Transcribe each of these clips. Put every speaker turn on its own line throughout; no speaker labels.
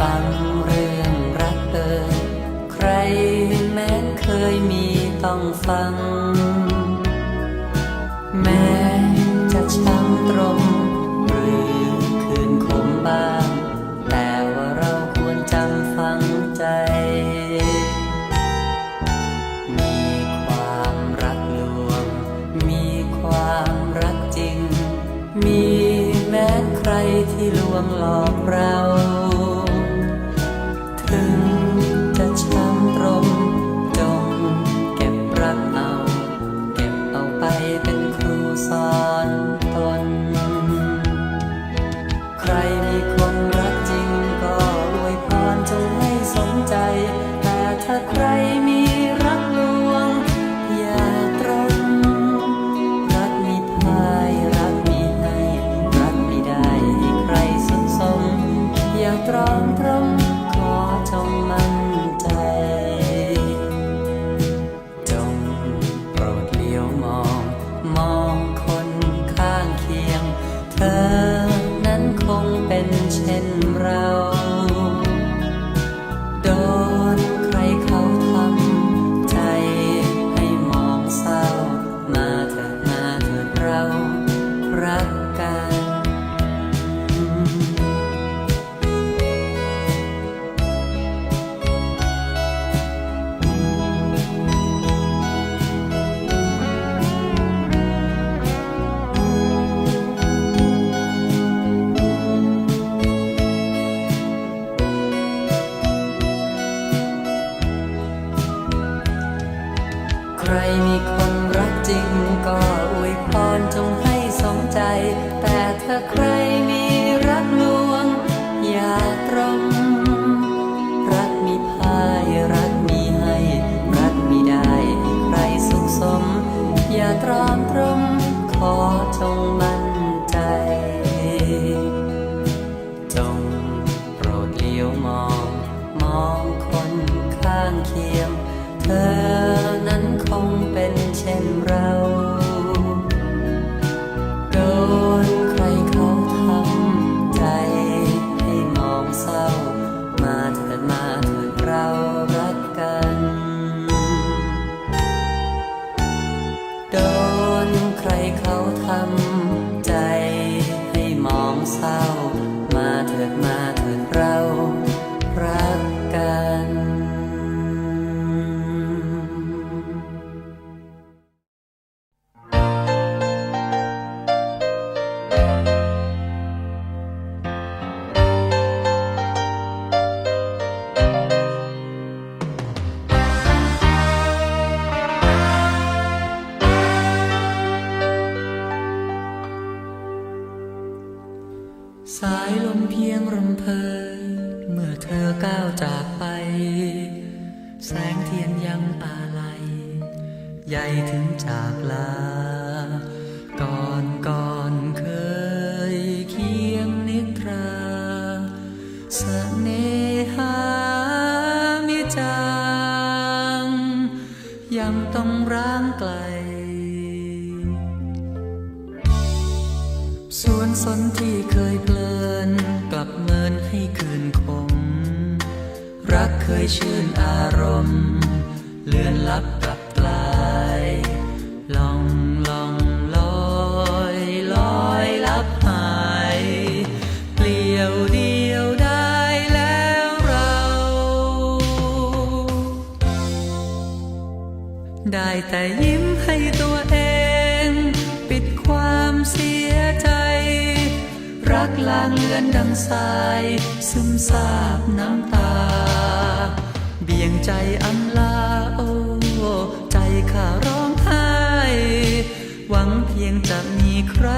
ฟังเรื่องรักเออใครแม้เคยมีต้องฟัง เพียงรำเพยเมื่อเธอก้าวจากไป แสงเทียนยังอาลัยใหญ่ถึงจากลา ก่อนก่อนเคยเคียงนิทราเสน่หามิจางยังต้องร้างไกลสวนสนที่เคยเพลิน ลับเมินให้คืนคงรักเคยชื่นอารมณ์ เลือนลับกลับกลายลองลองลอยลอยลับหายเปลี่ยวเดียวได้แล้วเรา ได้แต่ยิ้มให้ตัว ลางเลือนดังสาย ซึมซาบน้ำตา เบี่ยงใจอำลาโอ้ใจข้าร้องไห้ หวังเพียงจะมีใคร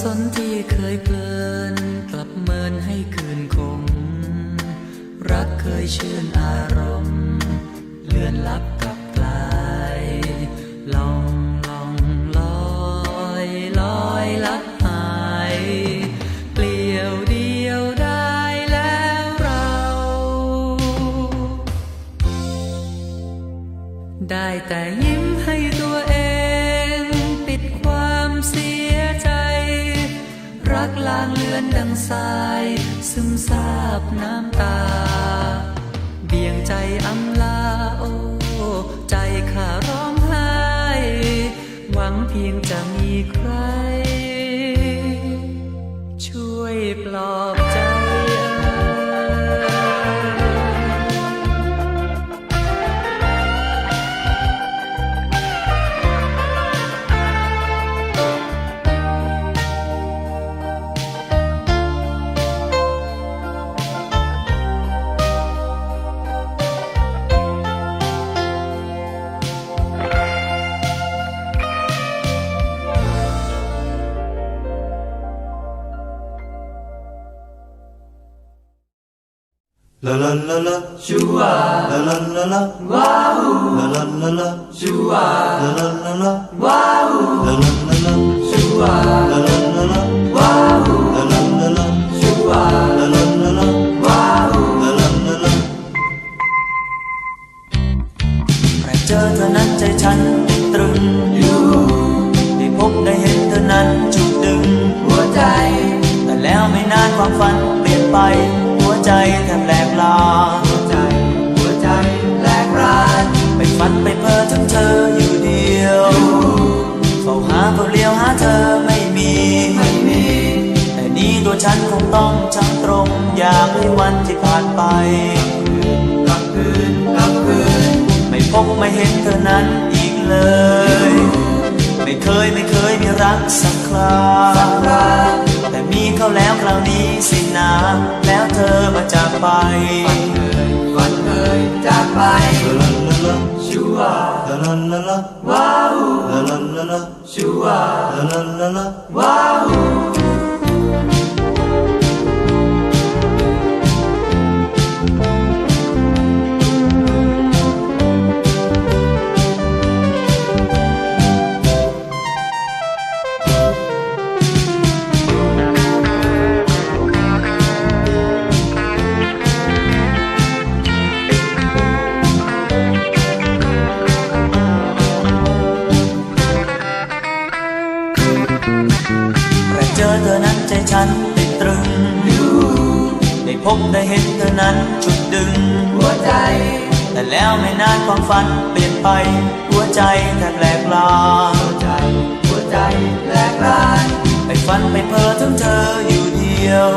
สนสนที่เคยเพลินกลับเมินให้คืนคง รักเคยชื่นอารมณ์ เลือนลับ อนดังสาย ซึมซาบน้ำตา เบี่ยงใจอำลาโอ้ใจข้าร้องไห้ หวังเพียงจะมีใคร ช่วยปลอบใจ
La la la la, shua. La la la la, wow. La la la la, shua. La la la la, wow. La la la la, shua. La la la la, wow. La la la la, shua. La la la la, wow. La la la la.
แค่เจอเธอนั้นใจฉันติดตรึงอยู่ได้พบได้เห็นเธอนั้นจุดดึง หัวใจ แต่แล้วไม่นานความฝันเปลี่ยนไป หัวใจ แทบแหลกลาหัวใจ หัวใจแหลกรานไปฝันไปเพ้อถึงเธออยู่เดียวเฝ้าหาเฝ้าเลี้ยวหาเธอไม่มีไม่มีแต่นี้ตัวฉันคงต้องช่างตรง อยากให้วันที่ผ่านไปกลับคืนกลับคืนไม่พบไม่เห็นเธอนั้นอีกเลย ไม่เคยไม่เคยมีรักสักคราแต่มี เขาแล้วคราวนี้สินะแล้วเธอมาจากไปวันเอ่ยจากไป
ลา
ลา
ลาชั
วลาลา
ลาลา
ว้าวลาลาลาลาชัวลาลาลาลาว้าว บได้เห็นเธอนั้นจุดดึงหัวใจ แต่แล้วไม่นานความฝันเปลี่ยนไป หัวใจแทบแหลกลาหัวใจ หัวใจแหลกลานไปฝันไปเพ้อถึงเธออยู่เดียว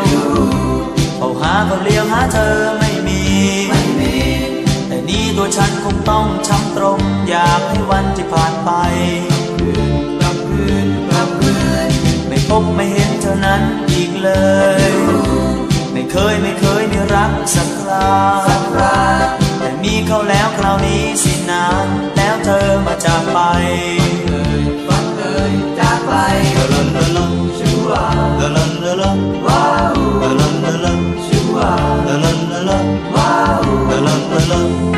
เขาหาเขาเลี้ยวหาเธอไม่มีไม่มีแต่นี้ตัวฉันคงต้องช้ำตรง อยากให้วันที่ผ่านไปกลับคืนกลับคืนไม่พบไม่เห็นเธอนั้นอีกเลย ไม่เคยไม่เคยมีรักสักคราแต่มีเขาแล้วคราวนี้สินะแล้วเธอมาจากไปฝันเลยจากไป
La la la la,
ชัว
la la la la,
ว้าว
la la la la,
ชัว
la la la la,
ว้าว
la la la la.